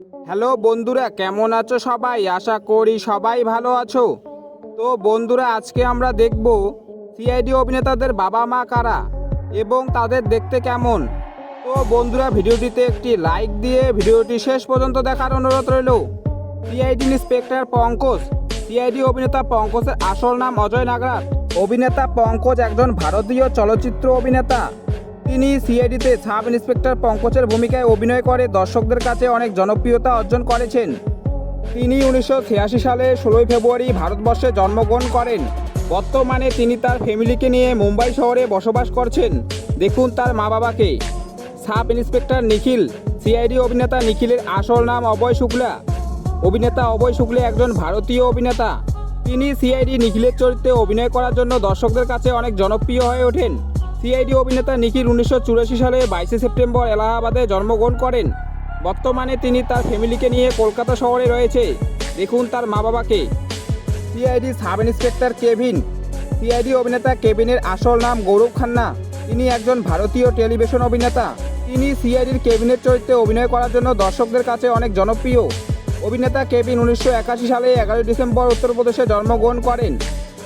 Hello বন্ধুরা, কেমন আছো সবাই? আশা করি সবাই ভালো আছো। তো বন্ধুরা, আজকে আমরা দেখব সিআইডি অভিনেতাদের বাবা মা কারা এবং তাদের দেখতে কেমন। তো বন্ধুরা, ভিডিওটিতে একটি লাইক দিয়ে ভিডিওটি শেষ পর্যন্ত দেখার অনুরোধ রইল। সিআইডি ইন্সপেক্টর পঙ্কজ, সিআইডি অভিনেতা পঙ্কজের আসল নাম অজয় নাগরাজ অভিনেতা পঙ্কজ একজন ভারতীয় চলচ্চিত্র অভিনেতা। তিনি সিআইডিতে সাব ইন্সপেক্টর পঙ্কজের ভূমিকায় অভিনয় করে। দর্শকদের কাছে অনেক জনপ্রিয়তা অর্জন করেছেন। তিনি উনিশশো ছিয়াশি সালে ষোলোই ফেব্রুয়ারি ভারতবর্ষে জন্মগ্রহণ করেন। বর্তমানে তিনি তার ফ্যামিলিকে নিয়ে মুম্বাই শহরে বসবাস করছেন। দেখুন তার মা বাবাকে সাব ইন্সপেক্টর নিখিল, সিআইডি অভিনেতা নিখিলের আসল নাম অভয় শুক্লা। অভিনেতা অভয় শুক্লা একজন ভারতীয় অভিনেতা। তিনি সিআইডি নিখিলের চরিত্রে অভিনয় করার জন্য দর্শকদের কাছে অনেক জনপ্রিয় হয়ে ওঠেন। সিআইডি অভিনেতা নিখিল উনিশশো চুরাশি সালে বাইশে সেপ্টেম্বর এলাহাবাদে জন্মগ্রহণ করেন। বর্তমানে তিনি তার ফ্যামিলিকে নিয়ে কলকাতা শহরে রয়েছে। দেখুন তার মা বাবাকে CID sub inspector Kevin. CID অভিনেতা কেভিনের আসল নাম গৌরব খান্না। তিনি একজন ভারতীয় টেলিভিশন অভিনেতা। তিনি সিআইডির কেভিনের চরিত্রে অভিনয় করার জন্য দর্শকদের কাছে অনেক জনপ্রিয়। অভিনেতা কেভিন উনিশশো সালে এগারোই ডিসেম্বর উত্তরপ্রদেশে জন্মগ্রহণ করেন।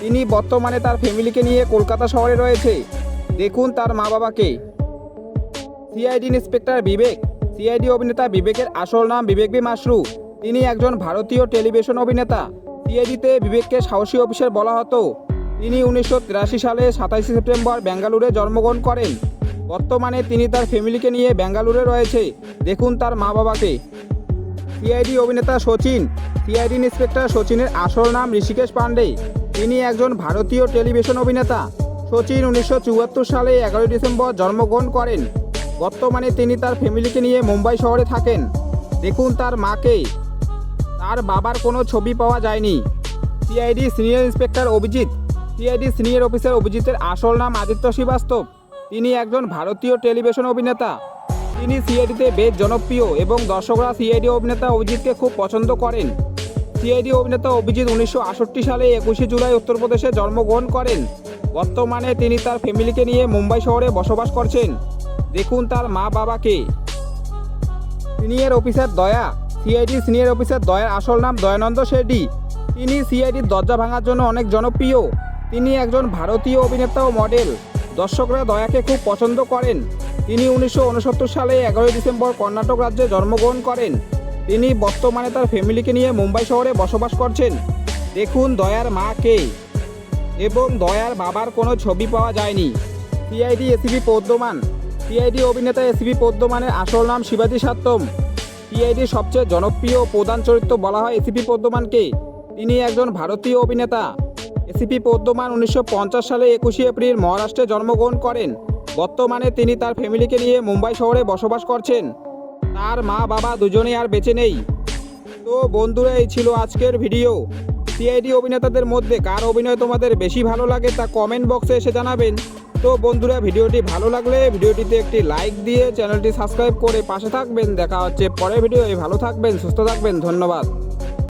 তিনি বর্তমানে তার ফ্যামিলিকে নিয়ে কলকাতা শহরে রয়েছে। দেখুন তার মা বাবাকে সিআইডি ইন্সপেক্টর বিবেক, সিআইডি অভিনেতা বিবেকের আসল নাম বিবেক বি মাসরু। তিনি একজন ভারতীয় টেলিভিশন অভিনেতা। সিআইডিতে বিবেককে সাহসী অফিসার বলা হতো। তিনি উনিশশো তিরাশি সালে সাতাশে সেপ্টেম্বর বেঙ্গালুরে জন্মগ্রহণ করেন। বর্তমানে তিনি তার ফ্যামিলিকে নিয়ে বেঙ্গালুরে রয়েছে। দেখুন তার মা বাবাকে সিআইডি অভিনেতা সচিন, সিআইডি ইন্সপেক্টর সচিনের আসল নাম ঋষিকেশ পাণ্ডে। তিনি একজন ভারতীয় টেলিভিশন অভিনেতা। সচিন উনিশশো সালে এগারোই ডিসেম্বর জন্মগ্রহণ করেন। বর্তমানে তিনি তার ফ্যামিলিকে নিয়ে মুম্বাই শহরে থাকেন। দেখুন তার মাকে। তার বাবার কোনো ছবি পাওয়া যায়নি। CID senior inspector Abhijit. CID senior officer অভিজিতের আসল নাম আদিত্য শ্রীবাস্তব। তিনি একজন ভারতীয় টেলিভিশন অভিনেতা। তিনি সিআইডিতে বেশ জনপ্রিয় এবং দর্শকরা সিআইডি অভিনেতা অভিজিৎকে খুব পছন্দ করেন। সিআইডি অভিনেতা অভিজিৎ উনিশশো আটষট্টি সালে একুশে জুলাই উত্তরপ্রদেশে জন্মগ্রহণ করেন। বর্তমানে তিনি তার ফ্যামিলিকে নিয়ে মুম্বাই শহরে বসবাস করছেন। দেখুন তার মা বাবাকে। Senior officer Daya, CID senior officer দয়ার আসল নাম দয়ানন্দ শেড্ডি। তিনি সিআইডির দরজা ভাঙার জন্য অনেক জনপ্রিয়। তিনি একজন ভারতীয় অভিনেতা ও মডেল। দর্শকরা দয়াকে খুব পছন্দ করেন। তিনি উনিশশো উনসত্তর সালে এগারোই ডিসেম্বর কর্ণাটক রাজ্যে জন্মগ্রহণ করেন। তিনি বর্তমানে তার ফ্যামিলিকে নিয়ে মুম্বাই শহরে বসবাস করছেন। দেখুন দয়ার মা কে। এবং দয়ার বাবার কোনো ছবি পাওয়া যায়নি। সিআইডি এসিবি পদ্মমান সিআইডি অভিনেতা এসিবি পদ্মমানের আসল নাম শিবাজি সাত্তম। সিআইডির সবচেয়ে জনপ্রিয় প্রধান চরিত্র বলা হয় এসিপি পদ্মমানকে তিনি একজন ভারতীয় অভিনেতা। এসিপি পদ্মমান উনিশশো পঞ্চাশ সালে একুশে এপ্রিল মহারাষ্ট্রে জন্মগ্রহণ করেন। বর্তমানে তিনি তার ফ্যামিলিকে নিয়ে মুম্বাই শহরে বসবাস করছেন। তার মা বাবা দুজনেই আর বেঁচে নেই। তো বন্ধুরা, এই ছিল আজকের ভিডিও। সিআইডি অভিনেতাদের মধ্যে কার অভিনয় তোমাদের বেশি ভালো লাগে তা কমেন্ট বক্সে এসে জানাবেন। তো বন্ধুরা, ভিডিওটি ভালো লাগলে ভিডিওটিতে একটি লাইক দিয়ে চ্যানেলটি সাবস্ক্রাইব করে পাশে থাকবেন। দেখা হচ্ছে পরের ভিডিও ভালো থাকবেন, সুস্থ থাকবেন। ধন্যবাদ।